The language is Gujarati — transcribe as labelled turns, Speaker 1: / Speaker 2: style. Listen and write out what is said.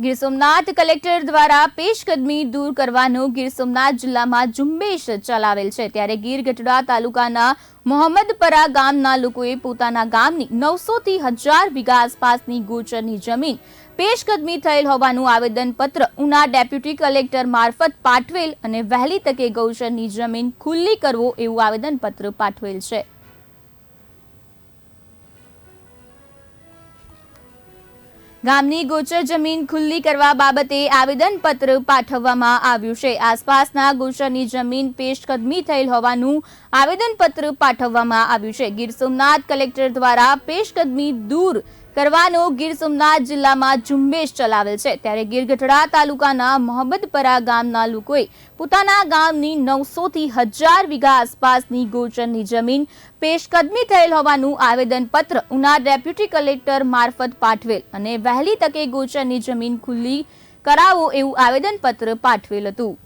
Speaker 1: ગીર સોમનાથ કલેક્ટર દ્વારા પેશકદમી દૂર કરવાનો ગીર સોમનાથ જિલ્લામાં ઝુંબેશ ચલાવેલ છે. ત્યારે ગીર ગઢડા તાલુકાના મોહમ્મદપરા ગામના લોકોએ પોતાના ગામની નવસો થી હજાર વીઘા આસપાસની ગોચરની જમીન પેશકદમી થયેલ હોવાનું આવેદનપત્ર ઉના ડેપ્યુટી કલેક્ટર મારફત પાઠવેલ અને વહેલી તકે ગૌચરની જમીન ખુલ્લી કરવો એવું આવેદનપત્ર પાઠવેલ છે. ગામની ગોચર જમીન ખુલ્લી કરવા બાબતે આવેદનપત્ર પાઠવવામાં આવ્યું છે. આસપાસના ગોચરની જમીન પેશકદમી થયેલ હોવાનું આવેદનપત્ર પાઠવવામાં આવ્યું છે. ગીર સોમનાથ કલેક્ટર દ્વારા પેશકદમી દૂર કરવાનો ગીર સોમનાથ જિલ્લામાં ઝુંબેશ ચલાવેલ છે. ત્યારે ગીર ગઢડા તાલુકાના મોહમ્મદપરા ગામના લોકોએ પોતાના ગામની નવસો થી હજાર વીઘા આસપાસની ગોચરની જમીન પેશકદમી થયેલ હોવાનું આવેદનપત્ર ઉના ડેપ્યુટી કલેક્ટર મારફત પાઠવેલ અને વહેલી તકે ગોચરની જમીન ખુલ્લી કરાવો એવું આવેદનપત્ર પાઠવેલ હતું.